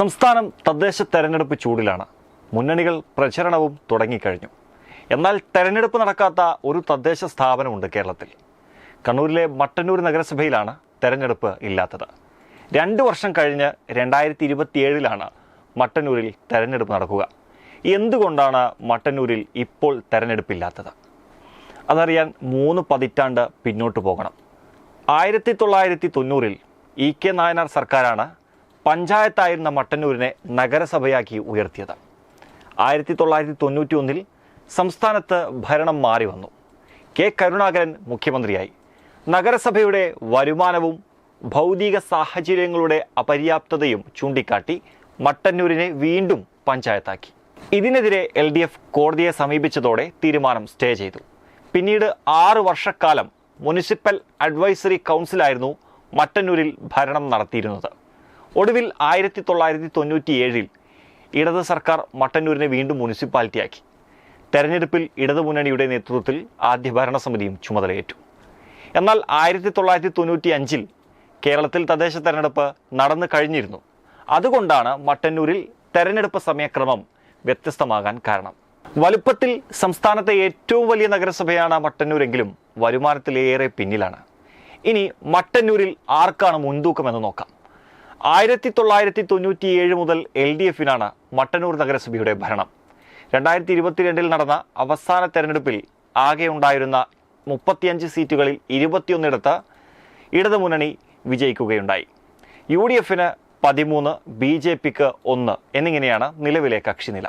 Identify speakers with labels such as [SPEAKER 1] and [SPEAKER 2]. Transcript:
[SPEAKER 1] സംസ്ഥാനം തദ്ദേശ തെരഞ്ഞെടുപ്പ് ചൂടിലാണ്. മുന്നണികൾ പ്രചരണവും തുടങ്ങിക്കഴിഞ്ഞു. എന്നാൽ തെരഞ്ഞെടുപ്പ് നടക്കാത്ത ഒരു തദ്ദേശ സ്ഥാപനമുണ്ട് കേരളത്തിൽ. കണ്ണൂരിലെ മട്ടന്നൂർ നഗരസഭയിലാണ് തെരഞ്ഞെടുപ്പ് ഇല്ലാത്തത്. രണ്ട് വർഷം കഴിഞ്ഞ് രണ്ടായിരത്തി ഇരുപത്തിയേഴിലാണ് മട്ടന്നൂരിൽ തെരഞ്ഞെടുപ്പ് നടക്കുക. എന്തുകൊണ്ടാണ് മട്ടന്നൂരിൽ ഇപ്പോൾ തെരഞ്ഞെടുപ്പില്ലാത്തത്? അതറിയാൻ മൂന്ന് പതിറ്റാണ്ട് പിന്നോട്ട് പോകണം. ആയിരത്തി തൊള്ളായിരത്തി തൊണ്ണൂറിൽ ഇ കെ നായനാർ സർക്കാരാണ് പഞ്ചായത്തായിരുന്ന മട്ടന്നൂരിനെ നഗരസഭയാക്കി ഉയർത്തിയത്. ആയിരത്തി തൊള്ളായിരത്തി തൊണ്ണൂറ്റി ഒന്നിൽ സംസ്ഥാനത്ത് ഭരണം മാറി വന്നു. കെ കരുണാകരൻ മുഖ്യമന്ത്രിയായി. നഗരസഭയുടെ വരുമാനവും ഭൗതിക സാഹചര്യങ്ങളുടെ അപര്യാപ്തതയും ചൂണ്ടിക്കാട്ടി മട്ടന്നൂരിനെ വീണ്ടും പഞ്ചായത്താക്കി. ഇതിനെതിരെ എൽ ഡി എഫ് കോടതിയെ സമീപിച്ചതോടെ തീരുമാനം സ്റ്റേ ചെയ്തു. പിന്നീട് ആറ് വർഷക്കാലം മുനിസിപ്പൽ അഡ്വൈസറി കൗൺസിലായിരുന്നു മട്ടന്നൂരിൽ ഭരണം നടത്തിയിരുന്നത്. ഒടുവിൽ ആയിരത്തി തൊള്ളായിരത്തി തൊണ്ണൂറ്റി ഏഴിൽ ഇടത് സർക്കാർ മട്ടന്നൂരിനെ വീണ്ടും മുനിസിപ്പാലിറ്റിയാക്കി. തെരഞ്ഞെടുപ്പിൽ ഇടതുമുന്നണിയുടെ നേതൃത്വത്തിൽ ആദ്യ ഭരണസമിതിയും ചുമതലയേറ്റു. എന്നാൽ ആയിരത്തി തൊള്ളായിരത്തി തൊണ്ണൂറ്റി അഞ്ചിൽ കേരളത്തിൽ തദ്ദേശ തെരഞ്ഞെടുപ്പ് നടന്നു കഴിഞ്ഞിരുന്നു. അതുകൊണ്ടാണ് മട്ടന്നൂരിൽ തെരഞ്ഞെടുപ്പ് സമയക്രമം വ്യത്യസ്തമാകാൻ കാരണം. വലുപ്പത്തിൽ സംസ്ഥാനത്തെ ഏറ്റവും വലിയ നഗരസഭയാണ് മട്ടന്നൂരെങ്കിലും വരുമാനത്തിലേറെ പിന്നിലാണ്. ഇനി മട്ടന്നൂരിൽ ആർക്കാണ് മുൻതൂക്കമെന്ന് നോക്കാം. ആയിരത്തി തൊള്ളായിരത്തി തൊണ്ണൂറ്റിയേഴ് മുതൽ എൽ ഡി എഫിനാണ് മട്ടന്നൂർ നഗരസഭയുടെ ഭരണം. രണ്ടായിരത്തി ഇരുപത്തിരണ്ടിൽ നടന്ന അവസാന തെരഞ്ഞെടുപ്പിൽ ആകെ ഉണ്ടായിരുന്ന മുപ്പത്തിയഞ്ച് സീറ്റുകളിൽ ഇരുപത്തിയൊന്നിടത്ത് ഇടതുമുന്നണി വിജയിക്കുകയുണ്ടായി. യു ഡി എഫിന് പതിമൂന്ന് ബി ജെ പിക്ക് ഒന്ന് എന്നിങ്ങനെയാണ് നിലവിലെ കക്ഷിനില.